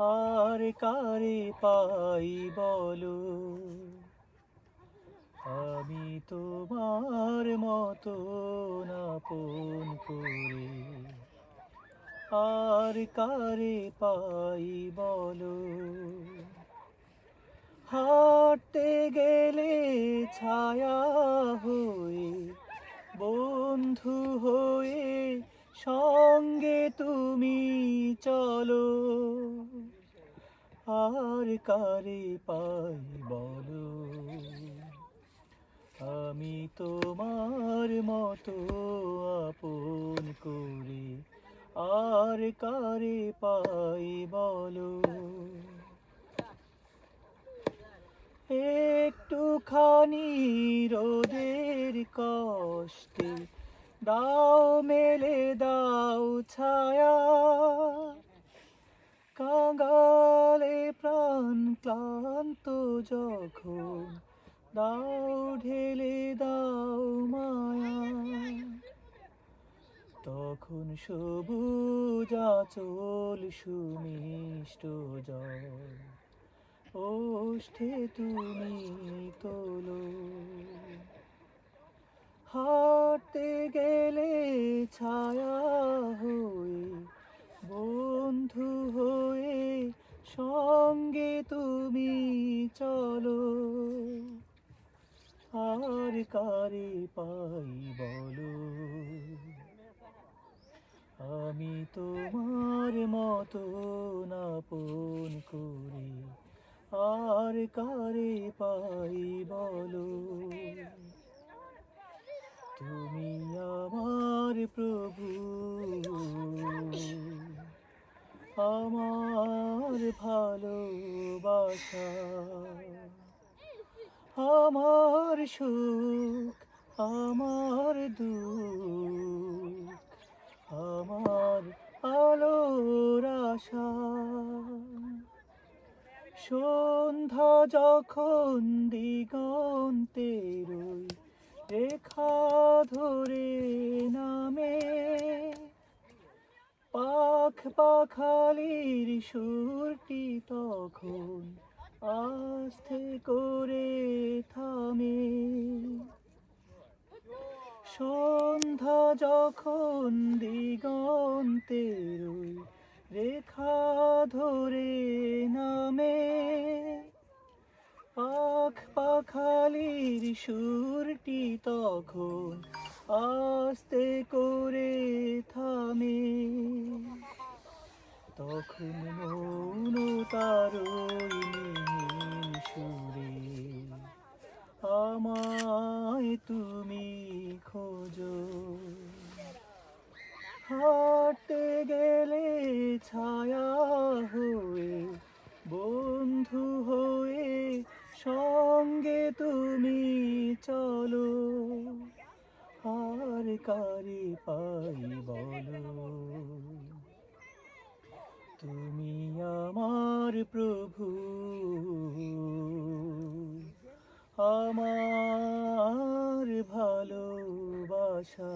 আর কারে পাই বলো? আমি তোমার মতো আপন করে আর কারে পাই বলো? হাঁটতে গেলে ছায়া হয়ে আর কারে পাই বলো? আমি তোমার মতো আপন করে আর কারে পাই বলো? একটুখানি রোদের কষ্টে দাও মেলে দাও ছায়া। যখন দাও ঢেলে দাও মায়া, তখন সবুজ আচল সুমিষ্ট জল ওষ্ঠে তুমি তোলো। হাঁটতে গেলে ছায়া চলো আর কারে পাই বলো? আমি তোমার মতো আপন করে আর কারে পাই বলো? তুমি আমার প্রভু, আমার ভালোবাসা। আমার সুখ, আমার দুঃখ, আমার আলোর আশা। সন্ধ্যা যখন দিগন্তের রেখা ধরে নামে। পাখ পাখালির সুরটি তখন আস্তে করে থামে। সন্ধ্যা যখন দিগন্তের রেখা ধরে নামে, পাখ পাখালির সুরটি তখন আস্তে করে থামে। তখন মৌন সুরে আমায় তুমি খোঁজো। হাঁটতে গেলে ছায়া হয়ে, বন্ধু হয়ে সঙ্গে তুমি চলো। আর কারি পাই বলো? তুমি আমার ভালোবাসা।